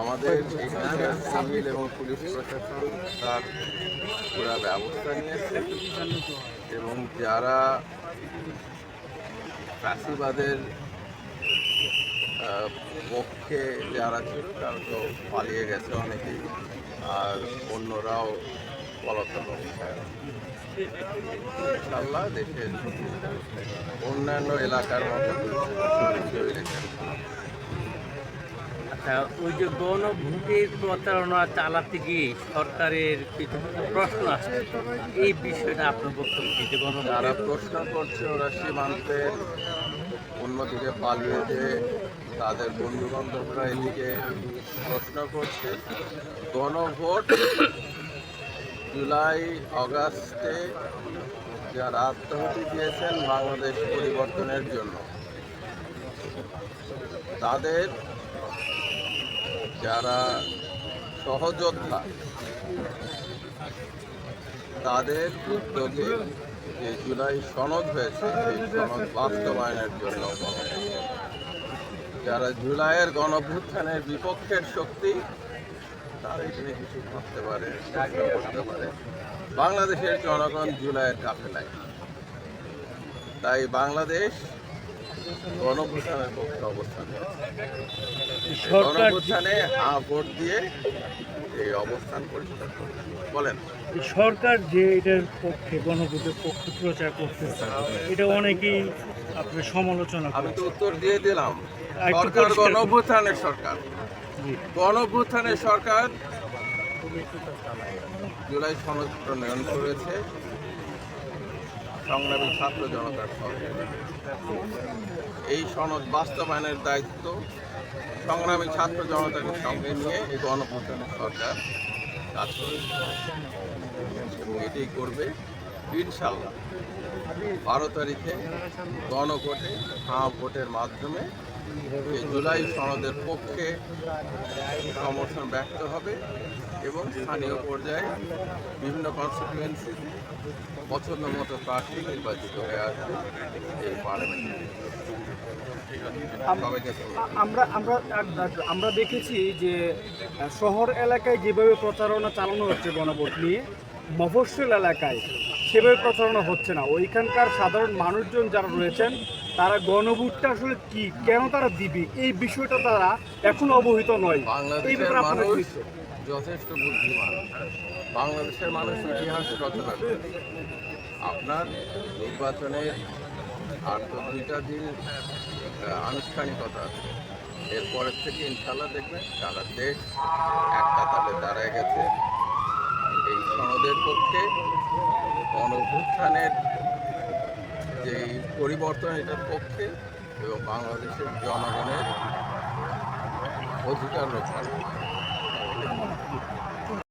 আমাদের এখানকার সিভিল এবং পুলিশ প্রশাসন তার পুরা ব্যবস্থা নিয়েছে। এবং যারা চাষিবাদের পক্ষে যারা ছিল, তারা তো পালিয়ে গেছে অনেকেই। আর অন্যরাও পলাতক ইনশাল্লাহ দেশের অন্যান্য এলাকার মতো আচ্ছা ওই যে গণভোটের প্রচারণা চালাতে গিয়ে সরকারের কিছু প্রশ্ন আসছে। এই বিষয়টা আপনার বক্তব্য যে যারা প্রশ্ন করছে, ওরা সীমান্তের অন্যদিকে পালিয়ে যে তাদের বন্ধু বান্ধবরা এদিকে প্রশ্ন করছে। গণভোট জুলাই অগাস্টে যারা আত্মহতি দিয়েছেন বাংলাদেশ পরিবর্তনের জন্য তাদের যারা সহযোদ্ধা, তাদের উদ্যোগে যে জুলাই সনদ হয়েছে, সেই সনদ বাস্তবায়নের জন্য যারা জুলাইয়ের গণভ্যুত্থানের বিপক্ষের শক্তি, তারা এখানে কিছু ভাবতে পারে করতে পারে। বাংলাদেশের জনগণ জুলাইয়ের কাফেলায়। তাই বাংলাদেশ গণভ্যুত্থানের পক্ষে অবস্থান। সরকার হা ভোট দিয়ে এই অবস্থান পরিষ্কার বলেন সরকার যে এটার পক্ষে গণভোটের পক্ষে প্রচার করতেছে এটা অনেকেই আপনার সমালোচনা আমি তো উত্তর দিয়ে দিলাম সরকার। গণভ্যুত্থানের সরকার জি। গণভ্যুত্থানের সরকার জুলাই সনদ প্রণয়ন করেছে সংগ্রামী ছাত্র জনতার সঙ্গে। এই সনদ বাস্তবায়নের দায়িত্ব সংগ্রামী ছাত্র জনতাকে সঙ্গে নিয়ে এই গণভ্যুত্থানের সরকার কাজ করবে। এটাই করবে, ইনশাল্লাহ, বারো তারিখে গণভোটে, হাঁ ভোটের মাধ্যমে জুলাই সনদের পক্ষে সমর্থন ব্যক্ত হবে এবং স্থানীয় পর্যায়ে বিভিন্ন কনস্টিটুয়েন্সি পছন্দ মতো প্রার্থী নির্বাচিত হয়ে আসবে এই পার্লামেন্টে। আমরা আমরা আমরা দেখেছি যে শহর এলাকায় যেভাবে প্রচারণা চালানো হচ্ছে গণভোট নিয়ে মফস্বল এলাকায় সেভাবে প্রচারণা হচ্ছে না। ওইখানকার সাধারণ মানুষজন যারা রয়েছেন তারা গণভোটটা আসলে কি কেন তারা দিবে এই বিষয়টা তারা এখন অবহিত নয়। এই ব্যাপারে আপনার? যথেষ্ট বুদ্ধিমান। বাংলাদেশের মানুষ ইতিহাস রচনা আপনার নির্বাচনের আর তো দুইটা দিন আনুষ্ঠানিকতা আছে। এরপরের থেকে ইনশাল্লাহ দেখবেন সারা দেশ একটা কাতারে দাঁড়ায় গেছে। সনদের পক্ষে গণভ্যুত্থানের যে পরিবর্তন এটার পক্ষে এবং বাংলাদেশের জনগণের অধিকার রক্ষা